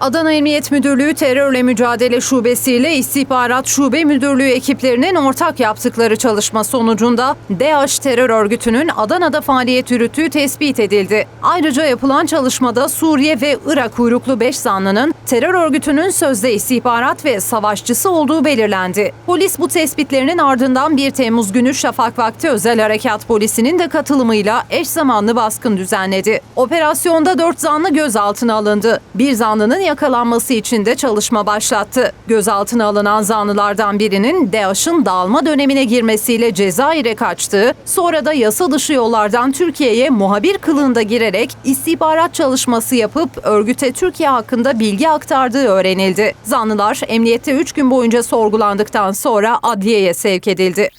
Adana Emniyet Müdürlüğü Terörle Mücadele Şubesi ile İstihbarat Şube Müdürlüğü ekiplerinin ortak yaptıkları çalışma sonucunda DAEŞ terör örgütünün Adana'da faaliyet yürüttüğü tespit edildi. Ayrıca yapılan çalışmada Suriye ve Irak uyruklu 5 zanlının terör örgütünün sözde istihbarat ve savaşçısı olduğu belirlendi. Polis bu tespitlerinin ardından 1 Temmuz günü şafak vakti özel harekat polisinin de katılımıyla eş zamanlı baskın düzenledi. Operasyonda 4 zanlı gözaltına alındı. Bir zanlının yakalanması için de çalışma başlattı. Gözaltına alınan zanlılardan birinin DAEŞ'ın dağılma dönemine girmesiyle Cezayir'e kaçtığı, sonra da yasa dışı yollardan Türkiye'ye muhabir kılığında girerek istihbarat çalışması yapıp örgüte Türkiye hakkında bilgi aktardığı öğrenildi. Zanlılar emniyette 3 gün boyunca sorgulandıktan sonra adliyeye sevk edildi.